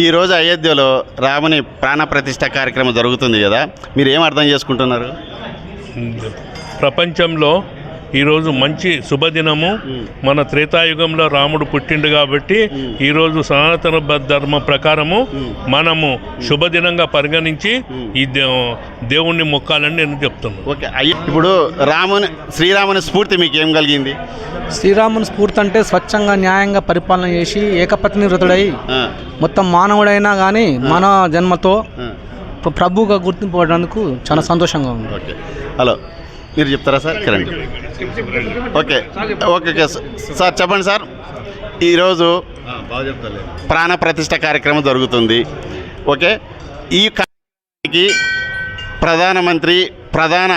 ఈరోజు అయోధ్యలో రాముని ప్రాణప్రతిష్ఠ కార్యక్రమం జరుగుతుంది కదా మీరు ఏం అర్థం చేసుకుంటున్నారు? ప్రపంచంలో ఈరోజు మంచి శుభదినము. మన త్రేతాయుగంలో రాముడు పుట్టిండు కాబట్టి ఈరోజు సనాతన ధర్మ ప్రకారము మనము శుభదినంగా పరిగణించి ఈ దే దేవుణ్ణి మొక్కాలని నేను చెప్తున్నాను. ఓకే అయ్య ఇప్పుడు రాముని శ్రీరాముని స్ఫూర్తి మీకు ఏం కలిగింది? శ్రీరాముని స్ఫూర్తి అంటే స్వచ్ఛంగా న్యాయంగా పరిపాలన చేసి ఏకపత్ని వృతుడై మొత్తం మానవుడైనా కానీ మానవ జన్మతో ప్రభువుగా గుర్తింపబడినందుకు చాలా సంతోషంగా ఉంది. ఓకే. హలో. మీరు చెప్తారా sir? Kiran okay. Okay okay. Sir చెప్పండి సార్. ఈరోజు ప్రాణ ప్రతిష్ఠ కార్యక్రమం జరుగుతుంది. ఓకే. ఈ కార్యక్రమానికి ప్రధానమంత్రి ప్రధాన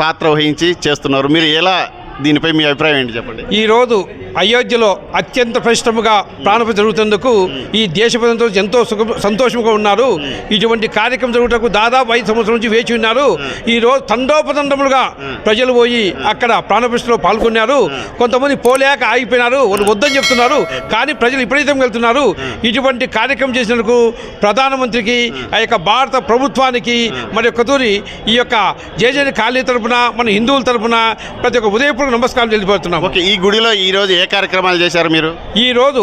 పాత్ర వహించి చేస్తున్నారు. మీరు ఎలా దీనిపై మీ అభిప్రాయం ఏంటి చెప్పండి? ఈరోజు అయోధ్యలో అత్యంత పరిశ్రమగా ప్రాణపతి జరుగుతున్నందుకు ఈ దేశ ప్రజలంతా ఎంతో సుఖ సంతోషంగా ఉన్నారు. ఇటువంటి కార్యక్రమం జరుగుటకు దాదాపు ఐదు సంవత్సరం నుంచి వేచి ఉన్నారు. ఈ రోజు తండోపతండములుగా ప్రజలు పోయి అక్కడ ప్రాణప్రతిష్టలో పాల్గొన్నారు. కొంతమంది పోలేక ఆగిపోయినారు. వాళ్ళు వద్దని చెప్తున్నారు. కానీ ప్రజలు విపరీతం వెళ్తున్నారు. ఇటువంటి కార్యక్రమం చేసినందుకు ప్రధానమంత్రికి ఆ యొక్క భారత ప్రభుత్వానికి మరి ఒక్కతూరి తూరి ఈ యొక్క జేజేని ఖాళీ తరపున మన హిందువుల తరపున ప్రతి ఒక్క ఉదయపూర్వక నమస్కారం తెలియపడుతున్నాము ఓకే ఈ గుడిలో ఈరోజు ఏ కార్యక్రమాలు చేశారు మీరు? ఈ రోజు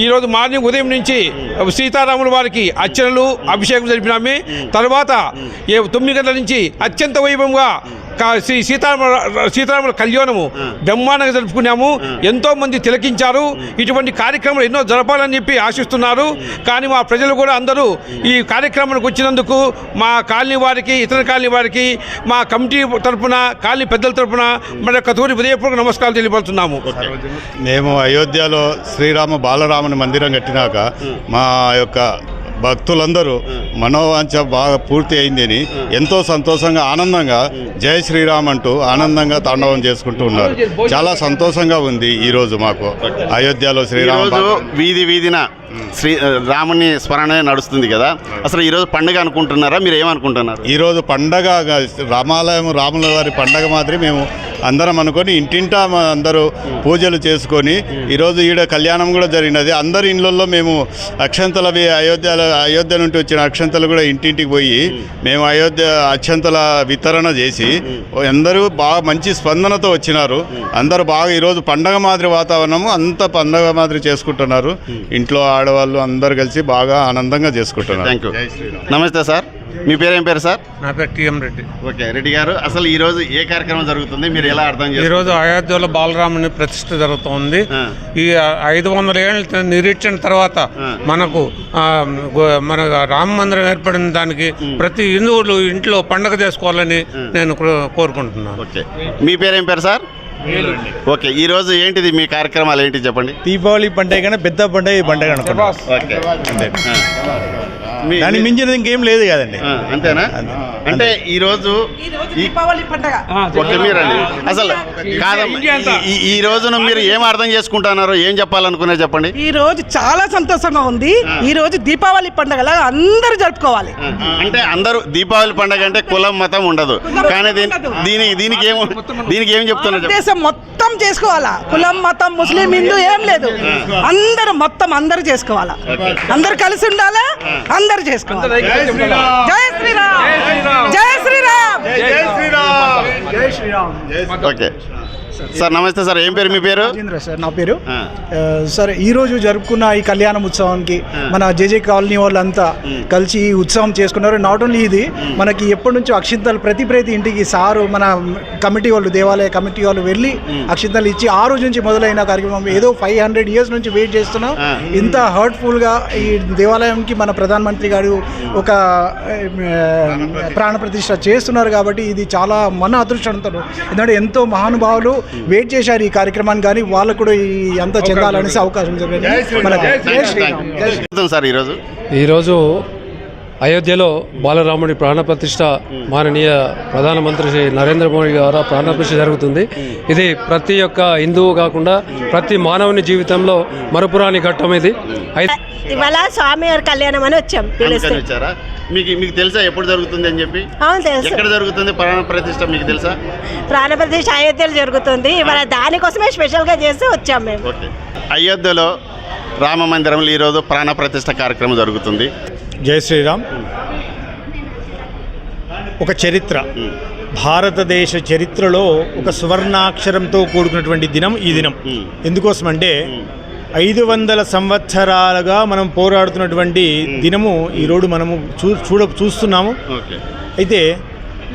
ఈ రోజు మార్నింగ్ ఉదయం నుంచి సీతారాముల వారికి అర్చనలు అభిషేకం జరిపినామే. తర్వాత ఏ తొమ్మిది గంటల నుంచి అత్యంత వైభవంగా శ్రీ సీతారామ సీతారాముల కళ్యాణము బ్రహ్మాండంగా జరుపుకున్నాము. ఎంతో మంది తిలకించారు. ఇటువంటి కార్యక్రమాలు ఎన్నో జరపాలని చెప్పి ఆశిస్తున్నారు. కానీ మా ప్రజలు కూడా అందరూ ఈ కార్యక్రమానికి వచ్చినందుకు మా కాలనీ వారికి ఇతర కాలనీ వారికి మా కమిటీ తరపున కాలనీ పెద్దల తరపున మన యొక్క తూరి ఉదయపూర్వక నమస్కారాలు తెలియపడుతున్నాము మేము అయోధ్యలో శ్రీరామ బాలరాముని మందిరం కట్టినాక మా యొక్క భక్తులందరూ మనోవాంఛ బాగా పూర్తి అయిందని ఎంతో సంతోషంగా ఆనందంగా జై శ్రీరామ్ అంటూ ఆనందంగా తాండవం చేసుకుంటూ ఉన్నారు. చాలా సంతోషంగా ఉంది ఈరోజు మాకు. అయోధ్యలో శ్రీరామ వీధి వీధిన శ్రీ రాముని స్మరణ నడుస్తుంది కదా? అసలు ఈరోజు పండుగ అనుకుంటున్నారా? మీరు ఏమనుకుంటున్నారు? ఈరోజు పండగ రామాలయం రాముల వారి పండగ మాదిరి మేము అందరం అనుకొని ఇంటింటా అందరూ పూజలు చేసుకొని ఈరోజు ఈడ కళ్యాణం కూడా జరిగినది. అందరి ఇళ్ళల్లో మేము అక్షంతలవి అయోధ్యలో అయోధ్య నుండి వచ్చిన అక్షంతలు కూడా ఇంటింటికి పోయి మేము. అయోధ్య అక్షంతల వితరణ చేసి అందరూ బాగా మంచి స్పందనతో వచ్చినారు. అందరూ బాగా ఈరోజు పండగ మాదిరి వాతావరణము అంత పండగ మాదిరి చేసుకుంటున్నారు. ఇంట్లో ఆడవాళ్ళు అందరు కలిసి బాగా ఆనందంగా చేసుకుంటున్నారు. థ్యాంక్ యూ నమస్తే సార్. మీ పేరు ఏం పేరు సార్? నా పేరు టిఎం రెడ్డి. ఓకే రెడ్డి గారు. అసలు ఈ రోజు ఏ కార్యక్రమం జరుగుతుంది? మీరు ఎలా అర్థం చేస్తారు ఈరోజు అయోధ్యలో బాలరాముని ప్రతిష్ఠ జరుగుతోంది. ఈ ఐదు వందల ఏళ్ళ నిరీక్షణ తర్వాత. మనకు మన రామ మందిరం ఏర్పడిన దానికి ప్రతి హిందువులు ఇంట్లో పండగ చేసుకోవాలని నేను కో- కోరుకుంటున్నాను. ఓకే. మీ పేరు ఏం పేరు సార్? ఓకే ఈ రోజు ఏంటిది? మీ కార్యక్రమాలు ఏంటి చెప్పండి? దీపావళి పండుగ పెద్ద పండుగ ఈ పండుగ ఓకే. ఆ. మీ- దాని మించినది ఇంకేం లేదు కదండి. అంతేనా? అంటే ఈ రోజు ఈ దీపావళి పండగ. ఓకే మీరండి అసలు కాదమ్మా ఈ- రోజున మీరు ఏం అర్థం చేసుకుంటున్నారో ఏం చెప్పాలనుకునే చెప్పండి. ఈ రోజు చాలా సంతోషంగా ఉంది. ఈ రోజు దీపావళి పండగలా అందరూ జరుపుకోవాలి. అంటే అందరూ దీపావళి పండగ అంటే కులం మతం ఉండదు. కానీ దీని దీనికి దీనికి ఏం దీనికి ఏం చెప్తున్నారు చెప్పండి. దేశం మొత్తం చేసుకోవాలా? కులం మతం ముస్లిం హిందూ ఏం లేదు. అందరూ మొత్తం అందరూ చేసుకోవాలా? అందరు కలిసి ఉండాలా? అందరు చేసుకోవాలి. జై శ్రీరామ్. జై శ్రీరామ్. ఓకే. సార్ నమస్తే సార్ ఏం పేరు మీ పేరు? రాజేంద్ర సార్ నా పేరు. సార్ ఈ రోజు జరుపుకున్న ఈ కళ్యాణం ఉత్సవానికి మన జేజే కాలనీ వాళ్ళంతా కలిసి ఈ ఉత్సవం చేసుకున్నారు. నాట్ ఓన్లీ ఇది మనకి ఎప్పటి నుంచో అక్షింతలు ప్రతి ప్రతి ఇంటికి సారు మన కమిటీ వాళ్ళు దేవాలయ కమిటీ వాళ్ళు వెళ్ళి అక్షింతలు ఇచ్చి ఆ రోజు నుంచి మొదలైన కార్యక్రమం. ఏదో ఫైవ్ హండ్రెడ్ ఇయర్స్ నుంచి వెయిట్ చేస్తున్నాం. ఇంత హర్ట్ఫుల్గా ఈ దేవాలయంకి మన ప్రధానమంత్రి గారు ఒక ప్రాణ ప్రతిష్ఠ చేస్తున్నారు కాబట్టి ఇది చాలా మన అదృష్టంతో ఎందుకంటే ఎంతో మహానుభావులు వెయిట్ చేశారు ఈ కార్యక్రమాన్ని కానీ వాళ్ళకు కూడా ఈ అంతా చెందాలనేసి అవకాశం జరిగింది సార్ ఈరోజు ఈరోజు అయోధ్యలో బాలరాముడి ప్రాణప్రతిష్ఠ మాననీయ ప్రధానమంత్రి శ్రీ నరేంద్ర మోడీ ద్వారా ప్రాణప్రతిష్ఠ జరుగుతుంది. ఇది ప్రతి ఒక్క హిందువు కాకుండా ప్రతి మానవుని జీవితంలో మరుపురాని ఘట్టం ఇది. అయితే ఇవాళ స్వామివారి కళ్యాణం అని వచ్చాం. మీకు మీకు తెలుసా ఎప్పుడు జరుగుతుంది అని చెప్పి? అవును తెలుసు. ఎక్కడ జరుగుతుంది ప్రాణ ప్రతిష్ట మీకు తెలుసా? ప్రాణప్రతిష్ఠ అయోధ్యలో జరుగుతుంది. ఇవాళ దానికోసమే స్పెషల్గా చేసి వచ్చాం మేము. అయోధ్యలో రామ మందిరంలో ఈరోజు ప్రాణ ప్రతిష్ఠ కార్యక్రమం జరుగుతుంది. జై శ్రీరామ్. ఒక చరిత్ర. భారతదేశ చరిత్రలో ఒక సువర్ణాక్షరంతో కూడుకున్నటువంటి దినం ఈ దినం. ఎందుకోసమంటే ఐదు వందల సంవత్సరాలుగా మనం పోరాడుతున్నటువంటి దినము ఈరోజు మనము చూ చూడ చూస్తున్నాము. అయితే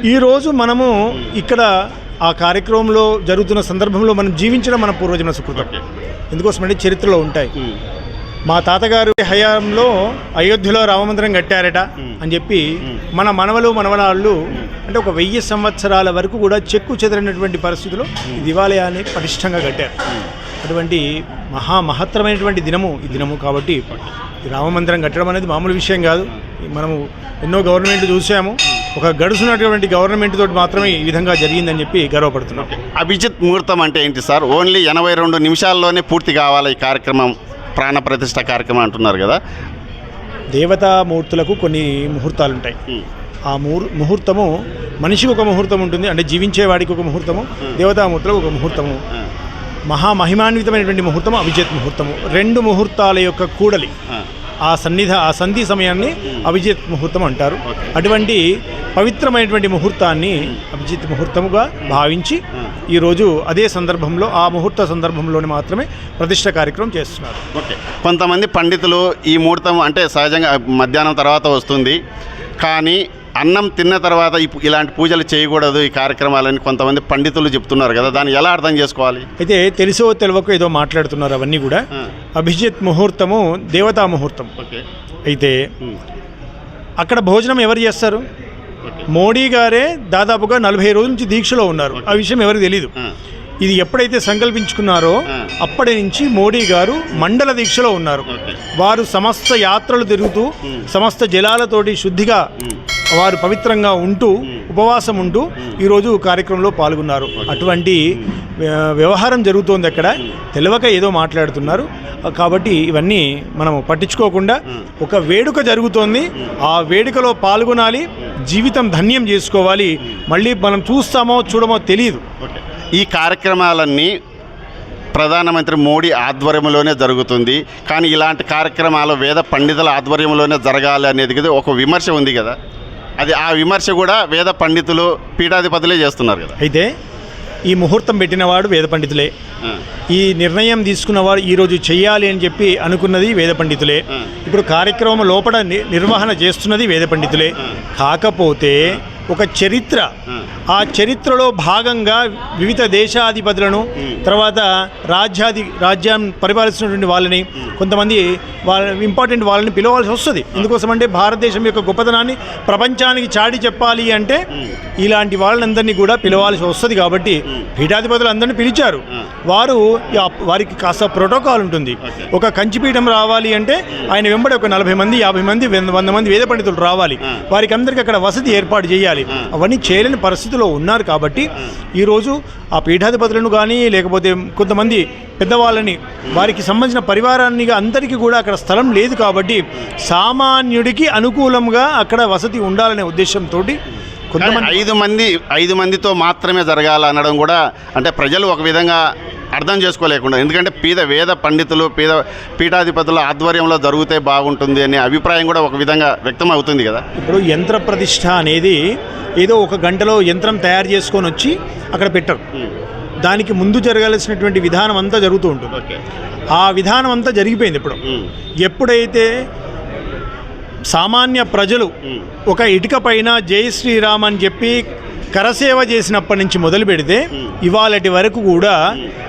ఈరోజు మనము ఇక్కడ ఆ కార్యక్రమంలో జరుగుతున్న సందర్భంలో మనం జీవించడం మన పూర్వజన్మ సుకృతం. ఎందుకోసమంటే చరిత్రలో ఉంటాయి. మా తాతగారు హయాంలో అయోధ్యలో రామమందిరం కట్టారట అని చెప్పి మన మనవలు మనవరాళ్ళు అంటే ఒక వెయ్యి సంవత్సరాల వరకు కూడా చెక్కు చెదరినటువంటి పరిస్థితిలో ఈ దేవాలయాన్ని పటిష్టంగా కట్టారు. అటువంటి మహా మహత్తరమైనటువంటి దినము ఈ దినము కాబట్టి రామమందిరం కట్టడం అనేది మామూలు విషయం కాదు. మనము ఎన్నో గవర్నమెంట్ చూసాము. ఒక గడుచున్నటువంటి గవర్నమెంట్ తోటి మాత్రమే ఈ విధంగా జరిగిందని చెప్పి గర్వపడుతున్నాం. అభిజిత్ ముహూర్తం అంటే ఏంటి సార్? ఓన్లీ ఎనభై రెండు నిమిషాల్లోనే పూర్తి కావాలి ఈ కార్యక్రమం. ప్రాణ ప్రతిష్ఠ కార్యక్రమం అంటున్నారు కదా. దేవతామూర్తులకు కొన్ని ముహూర్తాలు ఉంటాయి ఆ ముహూర్ ముహూర్తము మనిషికి ఒక ముహూర్తం ఉంటుంది అంటే జీవించేవాడికి ఒక ముహూర్తము దేవతామూర్తులకు ఒక ముహూర్తము. మహామహిమాన్వితమైనటువంటి ముహూర్తము అభిజిత్ ముహూర్తము. రెండు ముహూర్తాల యొక్క కూడలి. ఆ సన్నిధ ఆ సంధి సమయాన్ని అభిజిత్ ముహూర్తం అంటారు. అటువంటి పవిత్రమైనటువంటి ముహూర్తాన్ని అభిజిత్ ముహూర్తముగా భావించి ఈరోజు అదే సందర్భంలో ఆ ముహూర్త సందర్భంలోనే మాత్రమే ప్రతిష్ట కార్యక్రమం చేస్తున్నారు. ఓకే. కొంతమంది పండితులు ఈ ముహూర్తం అంటే సహజంగా మధ్యాహ్నం తర్వాత వస్తుంది. కానీ అన్నం తిన్న తర్వాత ఇలాంటి పూజలు చేయకూడదు ఈ కార్యక్రమాలని కొంతమంది పండితులు చెప్తున్నారు కదా దాన్ని ఎలా అర్థం చేసుకోవాలి? అయితే తెలిసో తెలియకో ఏదో మాట్లాడుతున్నారు అవన్నీ కూడా. అభిజిత్ ముహూర్తము దేవతా ముహూర్తం. ఓకే. అయితే అక్కడ భోజనం ఎవరు చేస్తారు? మోడీ గారే దాదాపుగా నలభై రోజుల నుంచి దీక్షలో ఉన్నారు. ఆ విషయం ఎవరికి తెలియదు ఇది ఎప్పుడైతే సంకల్పించుకున్నారో అప్పటి నుంచి మోడీ గారు మండల దీక్షలో ఉన్నారు. వారు సమస్త యాత్రలు తిరుగుతూ సమస్త జలాలతోటి శుద్ధిగా వారు పవిత్రంగా ఉంటూ ఉపవాసం ఉంటూ ఈరోజు కార్యక్రమంలో పాల్గొన్నారు. అటువంటి వ్యవహారం జరుగుతోంది అక్కడ. తెలియక ఏదో మాట్లాడుతున్నారు. కాబట్టి ఇవన్నీ మనము పట్టించుకోకుండా ఒక వేడుక జరుగుతోంది. ఆ వేడుకలో పాల్గొనాలి. జీవితం ధన్యం చేసుకోవాలి. మళ్ళీ మనం చూస్తామో చూడమో తెలియదు ఈ కార్యక్రమాలన్నీ ప్రధానమంత్రి మోడీ ఆధ్వర్యంలోనే జరుగుతుంది. కానీ ఇలాంటి కార్యక్రమాలు వేద పండితుల ఆధ్వర్యంలోనే జరగాలి అనేది కదా ఒక విమర్శ ఉంది కదా. అది ఆ విమర్శ కూడా వేద పండితులు పీఠాధిపతులే చేస్తున్నారు కదా. అయితే ఈ ముహూర్తం పెట్టినవాడు వేద పండితులే. ఈ నిర్ణయం తీసుకున్నవాడు ఈరోజు చెయ్యాలి అని చెప్పి అనుకున్నది వేద పండితులే. ఇప్పుడు కార్యక్రమం లోపల నిర్వహణ చేస్తున్నది వేద పండితులే. కాకపోతే ఒక చరిత్ర. ఆ. చరిత్రలో భాగంగా వివిధ దేశాధిపతులను తర్వాత రాజ్యాధి రాజ్యం పరిపాలిస్తున్నటువంటి వాళ్ళని కొంతమంది వాళ్ళ ఇంపార్టెంట్ వాళ్ళని పిలవాల్సి వస్తుంది. ఎందుకోసమంటే భారతదేశం యొక్క గొప్పతనాన్ని ప్రపంచానికి చాటి చెప్పాలి అంటే ఇలాంటి వాళ్ళందరినీ కూడా పిలవాల్సి వస్తుంది కాబట్టి పీఠాధిపతులు అందరినీ పిలిచారు. వారు వారికి కాస్త ప్రోటోకాల్ ఉంటుంది. ఒక కంచిపీఠం రావాలి అంటే ఆయన వెంబడి ఒక నలభై మంది యాభై మంది వంద మంది వేద పండితులు రావాలి. వారికి అందరికీ అక్కడ వసతి ఏర్పాటు చేయాలి. అవన్నీ చేయలేని పరిస్థితిలో ఉన్నారు కాబట్టి ఈరోజు ఆ పీఠాధిపతులను కానీ లేకపోతే కొంతమంది పెద్దవాళ్ళని వారికి సంబంధించిన పరివారాన్ని అందరికీ కూడా అక్కడ స్థలం లేదు కాబట్టి సామాన్యుడికి అనుకూలంగా అక్కడ వసతి ఉండాలనే ఉద్దేశంతో కానీ ఐదు మంది ఐదు మందితో మాత్రమే జరగాలి అనడం కూడా అంటే ప్రజలు ఒక విధంగా అర్థం చేసుకోలేకుండా ఎందుకంటే పీద వేద పండితులు పీద పీఠాధిపతుల ఆధ్వర్యంలో జరిగితే బాగుంటుంది అనే అభిప్రాయం కూడా ఒక విధంగా వ్యక్తం అవుతుంది కదా. ఇప్పుడు యంత్ర ప్రతిష్ట అనేది ఏదో ఒక గంటలో యంత్రం తయారు చేసుకొని వచ్చి అక్కడ పెట్టరు. దానికి ముందు జరగాల్సినటువంటి విధానం అంతా జరుగుతూ ఉంటుంది. ఆ విధానం అంతా జరిగిపోయింది ఇప్పుడు. ఎప్పుడైతే సామాన్య ప్రజలు ఒక ఇటుక పైన జై శ్రీరామ్ అని చెప్పి కరసేవ చేసినప్పటి నుంచి మొదలు పెడితే ఇవాళటి వరకు కూడా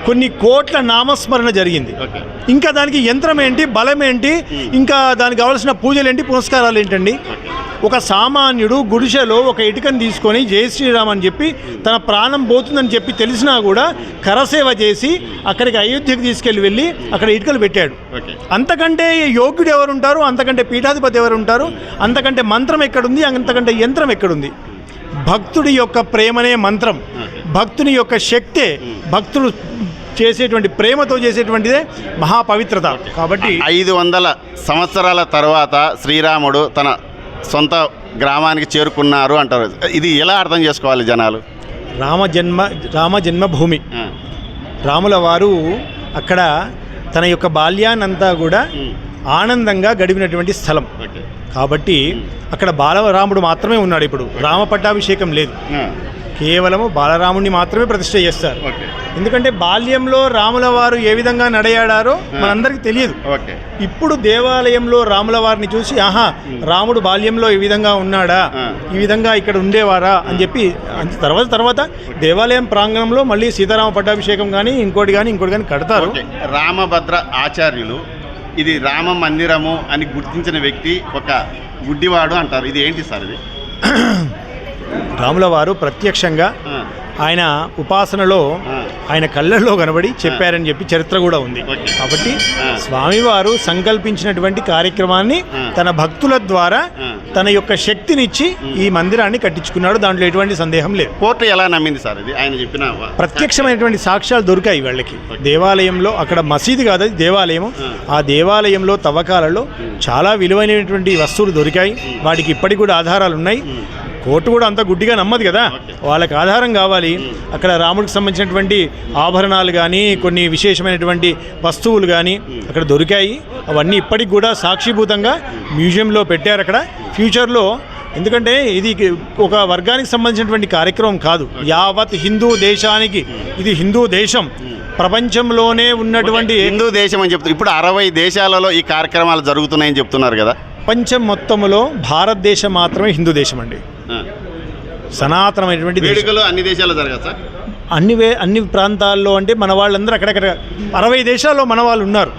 కొన్ని కోట్ల నామస్మరణ జరిగింది. ఇంకా దానికి యంత్రం ఏంటి బలం ఏంటి ఇంకా దానికి కావాల్సిన పూజలు ఏంటి పునస్కారాలు ఏంటండి? ఒక సామాన్యుడు గుడిసెలో ఒక ఇటుకని తీసుకొని జై శ్రీరామ్ అని చెప్పి తన ప్రాణం పోతుందని చెప్పి తెలిసినా కూడా కరసేవ చేసి అక్కడికి అయోధ్యకు తీసుకెళ్ళి వెళ్ళి అక్కడ ఇటుకలు పెట్టాడు. అంతకంటే యోగ్యుడు ఎవరు ఉంటారు అంతకంటే పీఠాధిపతి ఎవరు ఉంటారు అంతకంటే మంత్రం ఎక్కడుంది? అంతకంటే యంత్రం ఎక్కడుంది? భక్తుడి యొక్క ప్రేమనే మంత్రం. భక్తుని యొక్క శక్తే భక్తుడు చేసేటువంటి ప్రేమతో చేసేటువంటిదే మహాపవిత్రత. కాబట్టి ఐదు వందల సంవత్సరాల తర్వాత శ్రీరాముడు తన సొంత గ్రామానికి చేరుకున్నారు అంటారు. ఇది ఎలా అర్థం చేసుకోవాలి జనాలు? రామ జన్మ రామ జన్మభూమి. రాముల వారు అక్కడ తన యొక్క బాల్యాన్నంతా కూడా ఆనందంగా గడిపినటువంటి స్థలం. కాబట్టి అక్కడ బాలరాముడు మాత్రమే ఉన్నాడు ఇప్పుడు. రామ పట్టాభిషేకం లేదు. కేవలము బాలరాముడిని మాత్రమే ప్రతిష్ఠ చేస్తారు. ఎందుకంటే బాల్యంలో రాముల వారు ఏ విధంగా నడయాడారో మనందరికీ తెలియదు. ఇప్పుడు దేవాలయంలో రాముల వారిని చూసి ఆహా రాముడు బాల్యంలో ఈ విధంగా ఉన్నాడా. ఈ విధంగా ఇక్కడ ఉండేవారా? అని చెప్పి అంత తర్వాత తర్వాత దేవాలయం ప్రాంగణంలో మళ్ళీ సీతారామ పట్టాభిషేకం కానీ ఇంకోటి కానీ ఇంకోటి కానీ కడతారు. రామభద్ర ఆచార్యులు ఇది రామ మందిరము అని గుర్తించిన వ్యక్తి ఒక గుడ్డివాడు అంటారు. ఇది ఏంటి సార్ ఇది? రాముల వారు ప్రత్యక్షంగా ఆయన ఉపాసనలో. ఆయన కళ్ళల్లో కనబడి చెప్పారని చెప్పి చరిత్ర కూడా ఉంది. కాబట్టి. స్వామివారు సంకల్పించినటువంటి కార్యక్రమాన్ని. తన భక్తుల ద్వారా. తన యొక్క శక్తినిచ్చి ఈ మందిరాన్ని కట్టించుకున్నాడు. దాంట్లో ఎటువంటి సందేహం లేదు. కోర్టు ఎలా నమ్మింది సార్ ఇది? ఆయన చెప్పిన ప్రత్యక్షమైనటువంటి సాక్ష్యాలు దొరికాయి వాళ్ళకి. దేవాలయంలో అక్కడ మసీదు కాదు అది దేవాలయం. ఆ. దేవాలయంలో తవ్వకాలలో చాలా విలువైనటువంటి వస్తువులు దొరికాయి. వాటికి ఇప్పటికి కూడా ఆధారాలు ఉన్నాయి. కోర్టు కూడా అంత గుడ్డిగా నమ్మదు కదా? వాళ్ళకి ఆధారం కావాలి. అక్కడ రాముడికి సంబంధించినటువంటి ఆభరణాలు కానీ కొన్ని విశేషమైనటువంటి వస్తువులు కానీ అక్కడ దొరికాయి. అవన్నీ ఇప్పటికి కూడా సాక్షిభూతంగా మ్యూజియంలో పెట్టారు అక్కడ. ఫ్యూచర్లో ఎందుకంటే ఇది ఒక వర్గానికి సంబంధించినటువంటి కార్యక్రమం కాదు. యావత్ హిందూ దేశానికి ఇది హిందూ దేశం. ప్రపంచంలోనే ఉన్నటువంటి హిందూ దేశం అని చెప్తారు ఇప్పుడు అరవై దేశాలలో ఈ కార్యక్రమాలు జరుగుతున్నాయని చెప్తున్నారు కదా ప్రపంచం మొత్తములో భారతదేశం మాత్రమే హిందూ దేశం అండి. సనాతనమైనటువంటి వేడుకలు అన్ని దేశాల్లో జరగదు సార్ అన్ని వే అన్ని ప్రాంతాల్లో అంటే మన వాళ్ళందరూ అక్కడక్కడ అరవై దేశాల్లో మన వాళ్ళు ఉన్నారు.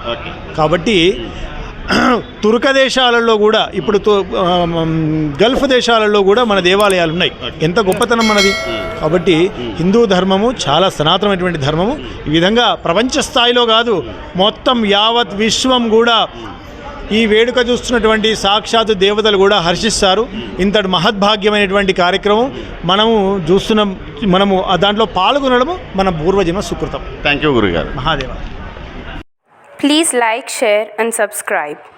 కాబట్టి తుర్క దేశాలలో కూడా ఇప్పుడు గల్ఫ్ దేశాలలో కూడా మన దేవాలయాలు ఉన్నాయి. ఎంత గొప్పతనం మనది. కాబట్టి హిందూ ధర్మము చాలా సనాతనమైనటువంటి ధర్మము. ఈ విధంగా ప్రపంచ స్థాయిలో కాదు మొత్తం యావత్ విశ్వం కూడా ఈ వేడుక చూస్తున్నటువంటి సాక్షాత్ దేవతలు కూడా హర్షిస్తారు. ఇంతటి మహద్భాగ్యమైనటువంటి కార్యక్రమం మనము చూస్తున్నాం మనము ఆ దాంట్లో పాల్గొనడము మన పూర్వజన్మ సుకృతం. థ్యాంక్ యూ గురుగారు. Mahadeva. Please like, share, and subscribe.